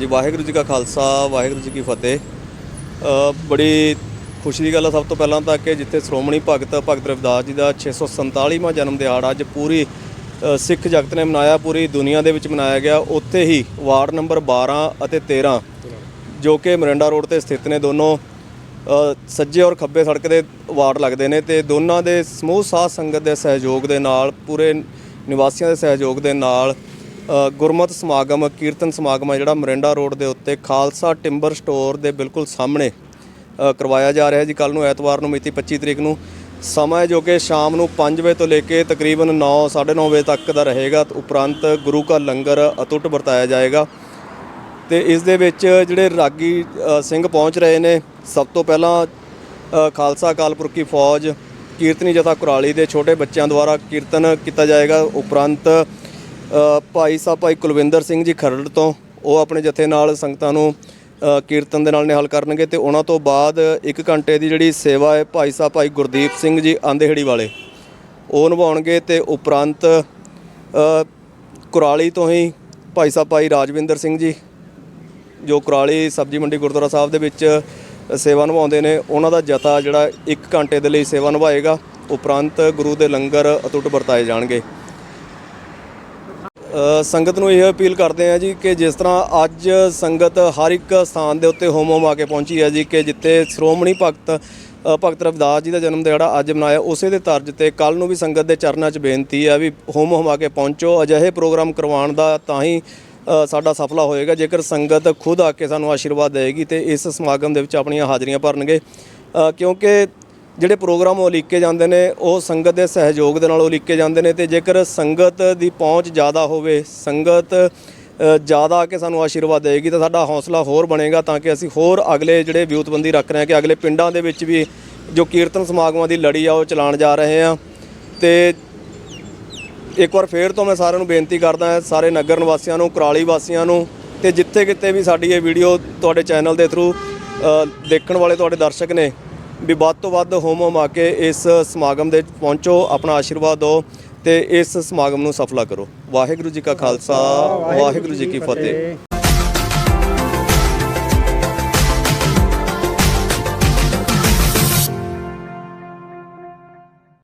ਹਾਂਜੀ, ਵਾਹਿਗੁਰੂ ਜੀ ਕਾ ਖਾਲਸਾ, ਵਾਹਿਗੁਰੂ ਜੀ ਕੀ ਫਤਿਹ। ਬੜੀ ਖੁਸ਼ੀ ਦੀ ਗੱਲ ਹੈ ਸਭ ਤੋਂ ਪਹਿਲਾਂ ਤਾਂ ਕਿ ਜਿੱਥੇ ਸ਼੍ਰੋਮਣੀ ਭਗਤ ਭਗਤ ਰਵਿਦਾਸ ਜੀ ਦਾ 647ਵਾਂ ਜਨਮ ਦਿਹਾੜਾ ਅੱਜ ਪੂਰੀ ਸਿੱਖ ਜਗਤ ਨੇ ਮਨਾਇਆ, ਪੂਰੀ ਦੁਨੀਆ ਦੇ ਵਿੱਚ ਮਨਾਇਆ ਗਿਆ। ਉੱਥੇ ਹੀ ਵਾਰਡ ਨੰਬਰ 12 ਅਤੇ 13 ਜੋ ਕਿ ਮਰਿੰਡਾ ਰੋਡ ਤੇ ਸਥਿਤ ਨੇ, ਦੋਨੋਂ ਸੱਜੇ ਔਰ ਖੱਬੇ ਸੜਕ ਦੇ ਵਾਰਡ ਲੱਗਦੇ ਨੇ ਤੇ ਦੋਨਾਂ ਦੇ ਸਮੂਹ ਸਾਧ ਸੰਗਤ ਦੇ ਸਹਿਯੋਗ ਦੇ ਨਾਲ, ਪੂਰੇ ਨਿਵਾਸੀਆਂ ਦੇ ਸਹਿਯੋਗ ਦੇ ਨਾਲ ਗੁਰਮਤ ਸਮਾਗਮ, ਕੀਰਤਨ ਸਮਾਗਮ ਹੈ ਜਿਹੜਾ ਮਰਿੰਡਾ ਰੋਡ ਦੇ ਉੱਤੇ ਖਾਲਸਾ ਟਿੰਬਰ ਸਟੋਰ ਦੇ ਬਿਲਕੁਲ ਸਾਹਮਣੇ ਕਰਵਾਇਆ ਜਾ ਰਿਹਾ ਜੀ। ਕੱਲ ਨੂੰ ਐਤਵਾਰ ਨੂੰ ਮਿਤੀ 25 ਤਰੀਕ ਨੂੰ। ਸਮਾਂ ਜੋ ਕਿ ਸ਼ਾਮ ਨੂੰ 5 ਵਜੇ ਤੋਂ ਲੈ ਕੇ ਤਕਰੀਬਨ 9 9:30 ਵਜੇ ਤੱਕ ਦਾ ਰਹੇਗਾ। ਉਪਰੰਤ ਗੁਰੂ ਕਾ ਲੰਗਰ ਅਤੁੱਟ ਵਰਤਾਇਆ ਜਾਏਗਾ। ਤੇ ਇਸ ਦੇ ਵਿੱਚ ਜਿਹੜੇ ਰਾਗੀ ਸਿੰਘ ਪਹੁੰਚ ਰਹੇ ਨੇ, ਸਭ ਤੋਂ ਪਹਿਲਾਂ ਖਾਲਸਾ ਅਕਾਲ ਪੁਰਖ ਫੌਜ ਕੀਰਤਨੀ ਜਥਾ ਕੁਰਾਲੀ ਦੇ ਛੋਟੇ ਬੱਚਿਆਂ ਦੁਆਰਾ ਕੀਰਤਨ ਕੀਤਾ ਜਾਏਗਾ। ਉਪਰੰਤ ਭਾਈ ਸਾਹਿਬ, ਭਾਈ ਕੁਲਵਿੰਦਰ ਸਿੰਘ ਜੀ ਖਰੜ ਤੋਂ, ਉਹ ਆਪਣੇ ਜਥੇ ਨਾਲ ਸੰਗਤਾਂ ਨੂੰ ਕੀਰਤਨ ਦੇ ਨਾਲ ਨਿਹਾਲ ਕਰਨਗੇ ਤੇ ਉਹਨਾਂ ਤੋਂ ਬਾਅਦ 1 ਘੰਟੇ ਦੀ ਜਿਹੜੀ ਸੇਵਾ ਹੈ ਭਾਈ ਸਾਹਿਬ, ਭਾਈ ਗੁਰਦੀਪ ਸਿੰਘ ਜੀ ਆਂਦੇਹੜੀ ਵਾਲੇ। ਉਹ ਨਿਭਾਉਣਗੇ ਤੇ ਉਪਰੰਤ ਕੁਰਾਲੀ ਤੋਂ ਹੀ ਭਾਈ ਸਾਹਿਬ, ਭਾਈ ਰਾਜਵਿੰਦਰ ਸਿੰਘ ਜੀ, ਜੋ ਕੁਰਾਲੀ ਸਬਜ਼ੀ ਮੰਡੀ ਗੁਰਦੁਆਰਾ ਸਾਹਿਬ ਦੇ ਵਿੱਚ ਸੇਵਾ ਨਿਭਾਉਂਦੇ ਨੇ, ਉਹਨਾਂ ਦਾ ਜਥਾ ਜਿਹੜਾ 1 ਘੰਟੇ ਦੇ ਲਈ ਸੇਵਾ ਨਿਭਾਏਗਾ। ਉਪਰੰਤ ਗੁਰੂ ਦੇ ਲੰਗਰ ਅਟੁੱਟ ਵਰਤਾਏ ਜਾਣਗੇ। ਸੰਗਤ ਨੂੰ ਇਹ ਅਪੀਲ ਕਰਦੇ ਆ ਜੀ ਕਿ ਜਿਸ ਤਰ੍ਹਾਂ ਅੱਜ ਸੰਗਤ ਹਰ ਇੱਕ ਸਥਾਨ ਦੇ ਉੱਤੇ ਹੋਮ ਹੋਮ ਆ ਕੇ ਪਹੁੰਚੀ ਹੈ ਜੀ, ਕਿ ਜਿੱਥੇ ਸ਼੍ਰੋਮਣੀ ਭਗਤ ਭਗਤ ਰਵਿਦਾਸ ਜੀ ਦਾ ਜਨਮ ਦਿਹਾੜਾ ਅੱਜ ਮਨਾਇਆ, ਉਸੇ ਦੇ ਤਰਜ਼ ਤੇ ਕੱਲ ਨੂੰ ਵੀ ਸੰਗਤ ਦੇ ਚਰਨਾਂ 'ਚ ਬੇਨਤੀ ਹੈ ਵੀ ਹੋਮ ਹੋਮ ਆ ਕੇ ਪਹੁੰਚੋ, ਅਜਿਹੇ ਪ੍ਰੋਗਰਾਮ ਕਰਵਾਉਣ ਦਾ ਤਾਂ ਹੀ ਸਾਡਾ ਸਫਲਾ ਹੋਏਗਾ, ਜੇਕਰ ਸੰਗਤ ਖੁਦ ਆ ਕੇ ਸਾਨੂੰ ਆਸ਼ੀਰਵਾਦ ਦੇਵੇਗੀ ਤੇ ਇਸ ਸਮਾਗਮ ਦੇ ਵਿੱਚ ਆਪਣੀਆਂ ਹਾਜ਼ਰੀਆਂ ਭਰਨਗੇ। ਕਿਉਂਕਿ ਜਿਹੜੇ ਪ੍ਰੋਗਰਾਮ ਉਲੀਕੇ ਜਾਂਦੇ ਨੇ, ਉਹ ਸੰਗਤ ਦੇ ਸਹਿਯੋਗ ਦੇ ਨਾਲ ਉਲੀਕੇ ਜਾਂਦੇ ਨੇ ਤੇ ਜੇਕਰ ਸੰਗਤ ਦੀ ਪਹੁੰਚ ਜ਼ਿਆਦਾ ਹੋਵੇ, ਸੰਗਤ ਜ਼ਿਆਦਾ ਆ ਕੇ ਸਾਨੂੰ ਆਸ਼ੀਰਵਾਦ ਦੇਗੀ ਤਾਂ ਸਾਡਾ ਹੌਸਲਾ ਹੋਰ ਬਣੇਗਾ ਤਾਂ ਕਿ ਅਸੀਂ ਹੋਰ ਅਗਲੇ ਜਿਹੜੇ ਵਿਊਤਬੰਦੀ ਰੱਖ ਰਹੇ ਹਾਂ ਕਿ ਅਗਲੇ ਪਿੰਡਾਂ ਦੇ ਵਿੱਚ ਵੀ ਜੋ ਕੀਰਤਨ ਸਮਾਗਮਾਂ ਦੀ ਲੜੀ ਆ ਉਹ ਚਲਾਉਣ ਜਾ ਰਹੇ ਹਾਂ। ਤੇ ਇੱਕ ਵਾਰ ਫੇਰ ਤੋਂ ਮੈਂ ਸਾਰਿਆਂ ਨੂੰ ਬੇਨਤੀ ਕਰਦਾ ਸਾਰੇ ਨਗਰ ਨਿਵਾਸੀਆਂ ਨੂੰ, ਕੁਰਾਲੀ ਵਾਸੀਆਂ ਨੂੰ ਤੇ ਜਿੱਥੇ ਕਿਤੇ ਵੀ ਸਾਡੀ ਇਹ ਵੀਡੀਓ ਤੁਹਾਡੇ ਚੈਨਲ ਦੇ ਥਰੂ ਦੇਖਣ ਵਾਲੇ ਤੁਹਾਡੇ ਦਰਸ਼ਕ ਨੇ ਵੀ ਵੱਧ ਤੋਂ ਵੱਧ ਹੋਮ ਹੋਮ ਆ ਕੇ ਇਸ ਸਮਾਗਮ ਦੇ ਪਹੁੰਚੋ ਆਪਣਾ ਆਸ਼ੀਰਵਾਦ ਦਿਓ ਤੇ ਇਸ ਸਮਾਗਮ ਨੂੰ ਸਫਲਾ ਕਰੋ। ਵਾਹਿਗੁਰੂ ਜੀ ਕਾ ਖਾਲਸਾ ਵਾਹਿਗੁਰੂ ਜੀ ਕੀ ਫਤਿਹ।